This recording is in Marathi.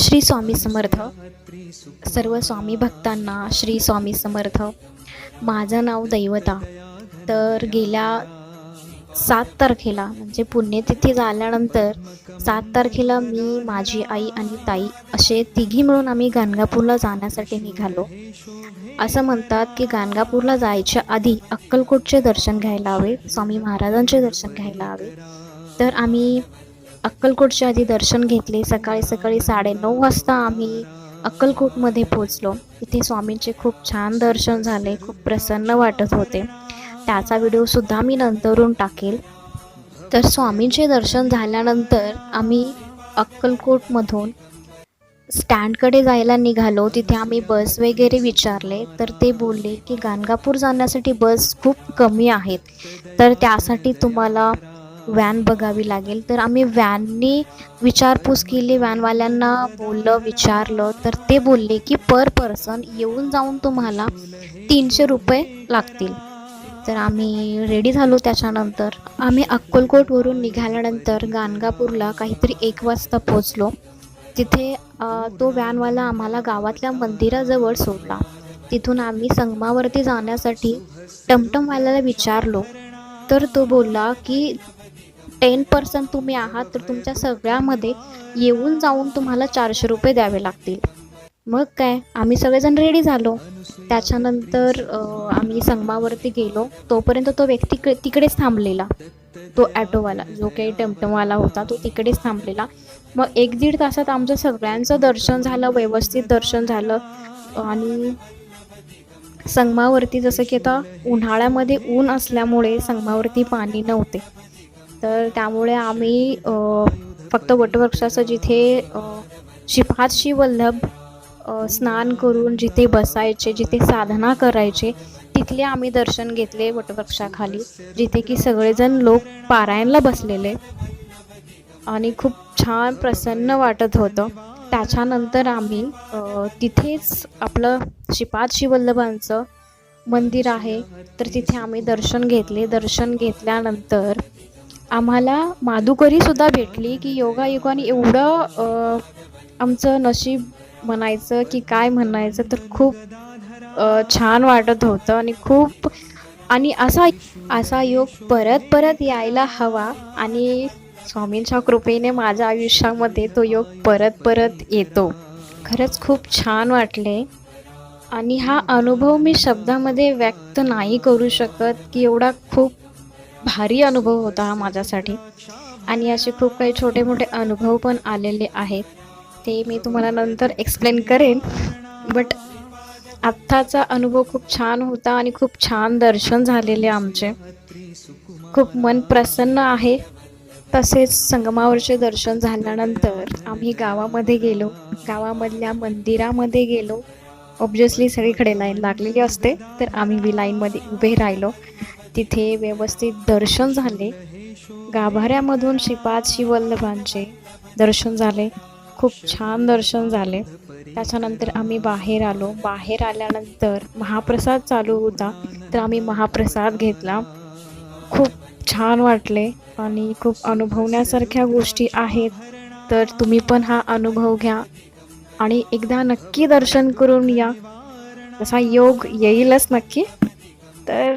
श्री स्वामी समर्थ. सर्व स्वामी भक्तांना श्री स्वामी समर्थ. माझं नाव दैवता. तर गेल्या सात तारखेला म्हणजे पुण्यतिथी झाल्यानंतर सात तारखेला मी माझी आई आणि ताई असे तिघी मिळून आम्ही गाणगापूरला जाण्यासाठी निघालो. असं म्हणतात की गाणगापूरला जायच्या आधी अक्कलकोटचे दर्शन घ्यायला हवे स्वामी महाराजांचे दर्शन घ्यायला हवे. तर आम्ही अक्कलकोटच्या आधी दर्शन घेतले. सकाळी सकाळी साडेनऊ वाजता आम्ही अक्कलकोटमध्ये पोचलो तिथे स्वामींचे खूप छान दर्शन झाले. खूप प्रसन्न वाटत होते. त्याचा व्हिडिओसुद्धा मी नंतरून टाकेल. तर स्वामींचे दर्शन झाल्यानंतर आम्ही अक्कलकोटमधून स्टँडकडे जायला निघालो. तिथे आम्ही बस वगैरे विचारले. तर ते बोलले की गाणगापूर जाण्यासाठी बस खूप कमी आहेत. तर त्यासाठी तुम्हाला व्हॅन बघावी लागेल. तर आम्ही व्हॅननी विचारपूस केली. व्हॅनवाल्यांना बोललं विचारलं. तर ते बोलले की पर पर्सन येऊन जाऊन तुम्हाला तीनशे रुपये लागतील. तर आम्ही रेडी झालो त्याच्यानंतर. आम्ही अक्कलकोटवरून निघाल्यानंतर गाणगापूरला काहीतरी एक वाजता पोचलो तिथे तो व्हॅनवाला आम्हाला गावातल्या मंदिराजवळ सोडला. तिथून आम्ही संगमावरती जाण्यासाठी टमटमवाल्याला विचारलो. तर तो बोलला की टेन पर्सेंट तुम्ही आहात तर तुमच्या सगळ्यामध्ये येऊन जाऊन तुम्हाला चारशे रुपये द्यावे लागतील. मग काय आम्ही सगळेजण रेडी झालो. त्याच्यानंतर आम्ही संगमावरती गेलो. तोपर्यंत तो व्यक्ती तिकडेच थांबलेला. तो ॲटोवाला जो काही टमटमवाला होता तो तिकडेच थांबलेला. मग एक दीड तासात आमचं सगळ्यांचं दर्शन झालं व्यवस्थित दर्शन झालं. आणि संगमावरती जसं की आता उन्हाळ्यामध्ये ऊन असल्यामुळे संगमावरती पाणी नव्हते. तर त्यामुळे आम्ही फक्त वटवृक्षाचं जिथे अ, वल्लभ स्नान करून जिथे बसायचे जिथे साधना करायचे तिथले आम्ही दर्शन घेतले वटवृक्षाखाली जिथे की सगळेजण लोक पारायणला बसलेले. आणि खूप छान प्रसन्न वाटत होतं. त्याच्यानंतर आम्ही तिथेच आपलं श्रीपाद शिवल्लभांचं मंदिर आहे. तर तिथे आम्ही दर्शन घेतले. दर्शन घेतल्यानंतर आम्हाला माधुकरीसुद्धा भेटली की योगायोगाने एवढं आमचं नशीब म्हणायचं की काय म्हणायचं तर खूप छान वाटत होतं आणि खूप आणि असा असा योग परत परत यायला हवा आणि स्वामींच्या कृपेने माझ्या आयुष्यामध्ये तो योग परत परत येतो. खरंच खूप छान वाटले आणि हा अनुभव मी शब्दामध्ये व्यक्त नाही करू शकत की एवढा खूप भारी अनुभव होता हा माझ्यासाठी. आणि असे खूप काही छोटे मोठे अनुभव पण आलेले आहेत. ते मी तुम्हाला नंतर एक्सप्लेन करेन. बट आत्ताचा अनुभव खूप छान होता आणि खूप छान दर्शन झालेले आमचे. खूप मन प्रसन्न आहे. तसेच संगमावरचे दर्शन झाल्यानंतर आम्ही गावामध्ये गेलो. गावामधल्या मंदिरामध्ये गेलो. ऑब्वियसली सगळीकडे लाईन लागलेली असते. तर आम्ही बी लाईनमध्ये उभे राहिलो. तिथे व्यवस्थित दर्शन झाले. गाभाऱ्यामधून श्रीपाद शिवल्लभांचे दर्शन झाले. खूप छान दर्शन झाले. त्याच्यानंतर आम्ही बाहेर आलो. बाहेर आल्यानंतर महाप्रसाद चालू होता. तर आम्ही महाप्रसाद घेतला. खूप छान वाटले आणि खूप अनुभवण्यासारख्या गोष्टी आहेत. तर तुम्ही पण हा अनुभव घ्या आणि एकदा नक्की दर्शन करून या. तसा योग येईलच नक्की. तर